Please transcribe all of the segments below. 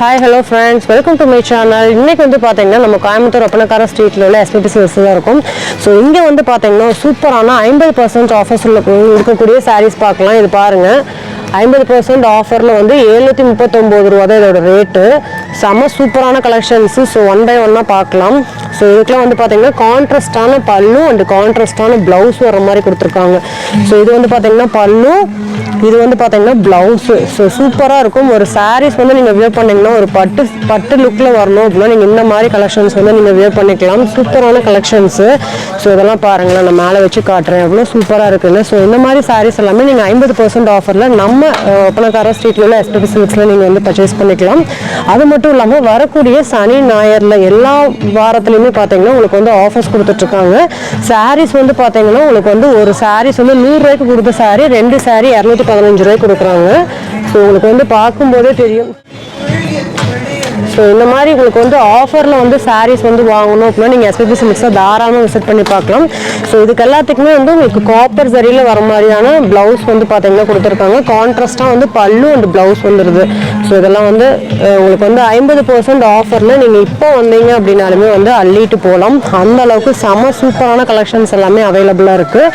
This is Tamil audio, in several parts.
Hi hello friends welcome to my channel இன்றைக்கி வந்து பார்த்தீங்கன்னா நம்ம கோயம்புத்தூர் ஒப்பனக்கார ஸ்ட்ரீட்டில் உள்ள எஸ்பிபிசி பஸ் தான் இருக்கும். ஸோ இங்கே வந்து பார்த்தீங்கன்னா சூப்பரான ஐம்பது பர்சன்ட் ஆஃபர்ஸில் இருக்கக்கூடிய சாரீஸ் பார்க்கலாம். இது பாருங்கள் ஐம்பது பர்சன்ட் ஆஃபரில் வந்து எழுநூற்றி முப்பத்தொம்போது ரூபா தான் இதோட ரேட்டு செம்ம சூப்பரான கலெக்ஷன்ஸு ஸோ ஒன் பை ஒன்னாக பார்க்கலாம். ஸோ இதுக்கெலாம் வந்து பார்த்தீங்கன்னா கான்ட்ராஸ்டான பல்லும் அண்ட் கான்ட்ராஸ்டான ப்ளவுஸ் வர மாதிரி கொடுத்துருக்காங்க. ஸோ இது வந்து பார்த்தீங்கன்னா பல்லு இது வந்து பார்த்தீங்கன்னா ப்ளவுஸு ஸோ சூப்பராக இருக்கும். ஒரு சாரீஸ் வந்து நீங்கள் வியர் பண்ணிங்கன்னா ஒரு பட்டு பட்டு லுக்கில் வரணும் அப்படின்னா நீங்கள் இந்த மாதிரி கலெக்ஷன்ஸ் வந்து நீங்கள் வியர் பண்ணிக்கலாம். சூப்பரான கலெக்ஷன்ஸு ஸோ இதெல்லாம் பாருங்களேன். நான் மேலே வச்சு காட்டுறேன். எவ்வளோ சூப்பராக இருக்குன்னு. ஸோ இந்த மாதிரி சாரீஸ் எல்லாமே நீங்கள் ஐம்பது பர்சன்ட் ஆஃபரில் நம்ம ஒப்பனக்கார ஸ்ட்ரீட்டில் உள்ள எஸ்பிபி சில்க்ஸில் நீங்கள் வந்து பர்ச்சேஸ் பண்ணிக்கலாம். அது மட்டும் இல்லாமல் வரக்கூடிய சனி ஞாயிறில் எல்லா வாரத்துலையுமே பார்த்தீங்கன்னா உங்களுக்கு வந்து ஆஃபர்ஸ் கொடுத்துட்ருக்காங்க. சாரீஸ் வந்து பார்த்தீங்கன்னா உங்களுக்கு வந்து ஒரு சாரீஸ் வந்து நூறுரூவாய்க்கு கொடுத்த சாரீ ரெண்டு சாரீ இரநூத்தி பதினஞ்சு ரூபாய்க்கு கொடுக்குறாங்க. ஸோ உங்களுக்கு வந்து பார்க்கும்போதே தெரியும். ஸோ இந்த மாதிரி உங்களுக்கு வந்து ஆஃபரில் வந்து சாரீஸ் வந்து வாங்கணும் அப்படின்னா நீங்கள் எஸ்பிபி சில்க்ஸை தாராளமாக விசிட் பண்ணி பார்க்கலாம். ஸோ இதுக்கு எல்லாத்துக்குமே வந்து உங்களுக்கு காப்பர் சரியில் வர மாதிரியான ப்ளவுஸ் வந்து பார்த்தீங்கன்னா கொடுத்துருக்காங்க. கான்ட்ராஸ்ட்டாக வந்து பல்லு அண்ட் ப்ளவுஸ் வந்துடுது ஸோ இதெல்லாம் வந்து உங்களுக்கு வந்து ஐம்பது பர்சன்ட் ஆஃபரில் நீங்கள் இப்போ வந்தீங்க அப்படின்னாலுமே வந்து அள்ளிட்டு போகலாம். அந்த அளவுக்கு செம சூப்பரான கலெக்ஷன்ஸ் எல்லாமே அவைலபிளாக இருக்குது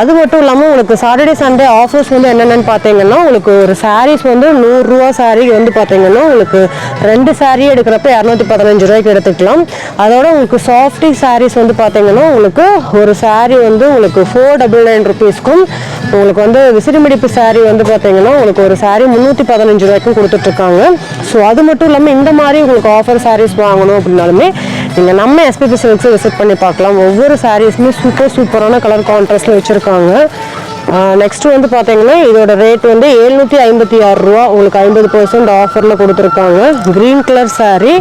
அது மட்டும் இல்லாமல் உங்களுக்கு சாட்டர்டே சண்டே ஆஃபர்ஸ் வந்து என்னென்னு பார்த்தீங்கன்னா உங்களுக்கு ஒரு சாரீஸ் வந்து நூறுரூவா saree வந்து பார்த்தீங்கன்னா உங்களுக்கு ரெண்டு சாரீ எடுக்கிறப்ப இரநூத்தி பதினஞ்சு ரூபாய்க்கு எடுத்துக்கலாம். அதோட உங்களுக்கு சாஃப்டி சாரீஸ் வந்து பார்த்தீங்கன்னா உங்களுக்கு ஒரு சாரீ வந்து உங்களுக்கு ஃபோர் டபுள் நைன் ருபீஸ்க்கும் உங்களுக்கு வந்து விசிறிமிடிப்பு சாரீ வந்து பார்த்தீங்கன்னா உங்களுக்கு ஒரு சாரீ முந்நூற்றி பதினஞ்சு ரூபாய்க்கும் கொடுத்துட்ருக்காங்க. ஸோ அது மட்டும் இல்லாமல் இந்த மாதிரி உங்களுக்கு ஆஃபர் சாரீஸ் வாங்கணும் அப்படின்னாலுமே நீங்கள் நம்ம எஸ்பிபி சில்க்ஸை விசிட் பண்ணி பார்க்கலாம். ஒவ்வொரு சாரீஸுமே சூப்பர் சூப்பரான கலர் கான்ட்ராஸ்டில் வச்சுருக்காங்க. நெக்ஸ்ட் வந்து பார்த்தீங்கன்னா இதோட ரேட் வந்து எழுநூற்றி ஐம்பத்தி ஆறு ரூபா. உங்களுக்கு ஐம்பது பர்சன்ட் ஆஃபரில் கொடுத்துருக்காங்க. க்ரீன் கலர் சாரீ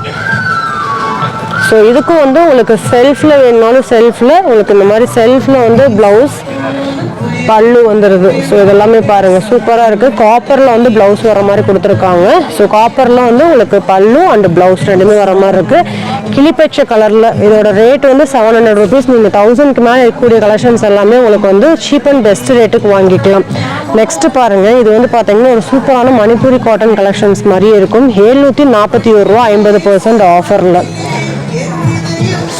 ஸோ இதுக்கும் வந்து உங்களுக்கு செல்ஃபில் வேணுனாலும் செல்ஃபில் உங்களுக்கு இந்த மாதிரி செல்ஃபில் வந்து ப்ளவுஸ் பல்லு வந்துடுது ஸோ இதெல்லாமே பாருங்கள் சூப்பராக இருக்குது காப்பரில் வந்து ப்ளவுஸ் வர மாதிரி கொடுத்துருக்காங்க. ஸோ காப்பரில் வந்து உங்களுக்கு பல்லு அண்ட் ப்ளவுஸ் ரெண்டுமே வர மாதிரி இருக்குது கிளிப்பச்ச கலரில் இதோட ரேட் வந்து செவன் ஹண்ட்ரட் ருபீஸ் நீங்கள் தௌசண்ட்க்கு மேலே இருக்கக்கூடிய கலெக்ஷன்ஸ் எல்லாமே உங்களுக்கு வந்து சீப் அண்ட் பெஸ்ட் ரேட்டுக்கு வாங்கிக்கலாம். நெக்ஸ்ட் பாருங்கள் இது வந்து பார்த்தீங்கன்னா ஒரு சூப்பரான மணிப்பூரி காட்டன் கலெக்ஷன்ஸ் மாதிரியே இருக்கும். ஏழ்நூற்றி நாற்பத்தி ஒரு ரூபா ஐம்பது பர்சன்ட் ஆஃபரில்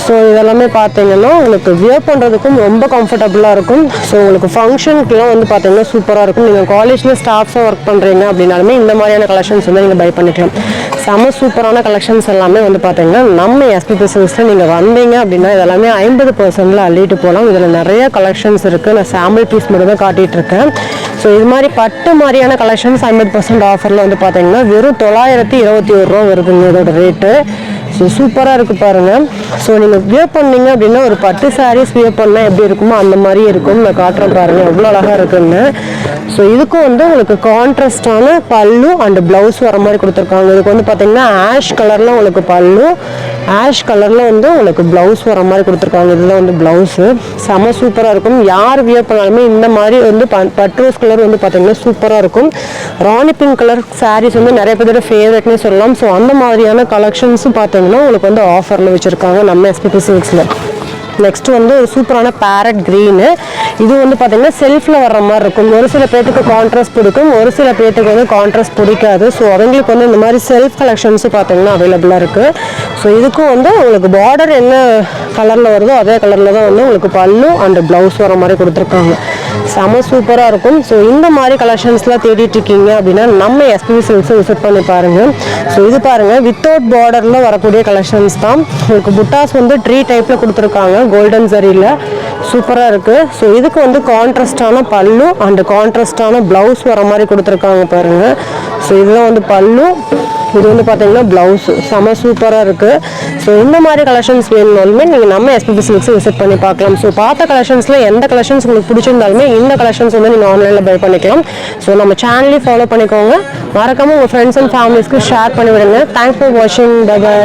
ஸோ இதெல்லாமே பார்த்தீங்கன்னா உங்களுக்கு வியர் பண்ணுறதுக்கும் ரொம்ப கம்ஃபர்டபுளாக இருக்கும். ஸோ உங்களுக்கு ஃபங்க்ஷனுக்குலாம் வந்து பார்த்தீங்கன்னா சூப்பராக இருக்கும். நீங்கள் காலேஜில் ஸ்டாஃப்ஸாக ஒர்க் பண்ணுறீங்க அப்படின்னாலுமே இந்த மாதிரியான கலெக்ஷன்ஸ் வந்து நீங்கள் பை பண்ணிக்கலாம். செம சூப்பரான கலெக்ஷன்ஸ் எல்லாமே வந்து பார்த்தீங்கன்னா நம்ம எஸ்பிபி பிசினஸில் நீங்கள் வந்தீங்க அப்படின்னா இதெல்லாமே ஐம்பது பர்சன்டில் அள்ளிட்டு போகலாம். இதில் நிறைய கலெக்ஷன்ஸ் இருக்குது நான் சாம்பிள் பீஸ் மட்டும் தான் காட்டிகிட்டு இருக்கேன். ஸோ இது மாதிரி பட்டு மாதிரியான கலெக்ஷன்ஸ் ஐம்பது பர்சன்ட் ஆஃபரில் வந்து பார்த்தீங்கன்னா வெறும் தொள்ளாயிரத்தி இருபத்தி ஒரு ரூபா வருதுங்க இதோட ரேட்டு ஸோ சூப்பராக இருக்குது பாருங்கள் ஸோ நீங்கள் வியர் பண்ணீங்க அப்படின்னா ஒரு பட்டு சாரீஸ் வியர் பண்ணால் எப்படி இருக்குமோ அந்த மாதிரி இருக்கும் நான் காட்டுறேன் பாருங்கள் எவ்வளோ அழகாக இருக்குன்னு. ஸோ இதுக்கும் வந்து உங்களுக்கு கான்ட்ராஸ்டான பல்லு அண்ட் ப்ளவுஸ் வர மாதிரி கொடுத்துருக்காங்க. இதுக்கு வந்து பார்த்தீங்கன்னா ஆஷ் கலரில் உங்களுக்கு பல்லு. ஆஷ் கலரில் வந்து உங்களுக்கு ப்ளவுஸ் வர மாதிரி கொடுத்துருக்காங்க. இதெல்லாம் வந்து ப்ளவுஸு செம சூப்பராக இருக்கும். யார் வியர் பண்ணாலுமே இந்த மாதிரி வந்து ப- பட்ரோஸ் கலர் வந்து பார்த்தீங்கன்னா சூப்பராக இருக்கும். ராணி பிங்க் கலர் சாரீஸ் வந்து நிறைய பேரோட ஃபேவரட்னே சொல்லலாம். ஸோ அந்த மாதிரியான கலெக்ஷன்ஸும் பார்த்தீங்கன்னா உங்களுக்கு வந்து ஆஃபரில் வச்சுருக்காங்க நம்ம எஸ்பிபி சில்க்ஸில் நெக்ஸ்ட் வந்து ஒரு சூப்பரான பேரட் க்ரீனு இது வந்து பார்த்தீங்கன்னா செல்ஃபில் வர்ற மாதிரி இருக்கும். ஒரு சில பேர்த்துக்கு கான்ட்ராஸ்ட் பிடிக்கும். ஒரு சில பேர்த்துக்கு வந்து கான்ட்ராஸ்ட் பிடிக்காது. ஸோ அவங்களுக்கு வந்து இந்த மாதிரி செல்ஃப் கலெக்ஷன்ஸும் பார்த்தீங்கன்னா அவைலபிளாக இருக்குது ஸோ இதுக்கும் வந்து உங்களுக்கு பார்டர் என்ன கலரில் வருதோ அதே கலரில் தான் வந்து உங்களுக்கு பல்லு அண்ட் ப்ளவுஸ் வர மாதிரி கொடுத்துருக்காங்க. செம சூப்பராக இருக்கும். ஸோ இந்த மாதிரி கலெக்ஷன்ஸ்லாம் தேடிட்டுருக்கீங்க அப்படின்னா நம்ம எஸ்பிபி சில்க்ஸை விசிட் பண்ணி பாருங்கள் ஸோ இது பாருங்கள் வித்தவுட் பார்டரில் வரக்கூடிய கலெக்ஷன்ஸ் தான். உங்களுக்கு புட்டாஸ் வந்து ட்ரீ டைப்பில் கொடுத்துருக்காங்க கோல்டன் சரியில் சூப்பராக இருக்குது ஸோ இதுக்கு வந்து கான்ட்ராஸ்டான பல்லு அண்ட் கான்ட்ராஸ்டான ப்ளவுஸ் வர மாதிரி கொடுத்துருக்காங்க பாருங்கள் ஸோ இதுதான் வந்து பல்லு. இது வந்து பார்த்தீங்கன்னா ப்ளவுஸு செம சூப்பராக இருக்குது ஸோ இந்த மாதிரி கலெக்ஷன்ஸ் வேணும்னாலுமே நீங்கள் நம்ம எஸ்பிபி சில்க்ஸ் விசிட் பண்ணி பார்க்கலாம். ஸோ பார்த்த கலெக்ஷன்ஸில் எந்த கலெக்ஷன்ஸ் உங்களுக்கு பிடிச்சிருந்தாலுமே இந்த கலெக்ஷன்ஸ் வந்து நீங்கள் ஆன்லைனில் பை பண்ணிக்கலாம். ஸோ நம்ம சேனலையும் ஃபாலோ பண்ணிக்கோங்க. மறக்காமல் உங்கள் ஃப்ரெண்ட்ஸ் அண்ட் ஃபேமிலிஸ்க்கு ஷேர் பண்ணி விடுங்க. தேங்க்ஸ் ஃபார் வாட்சிங் பை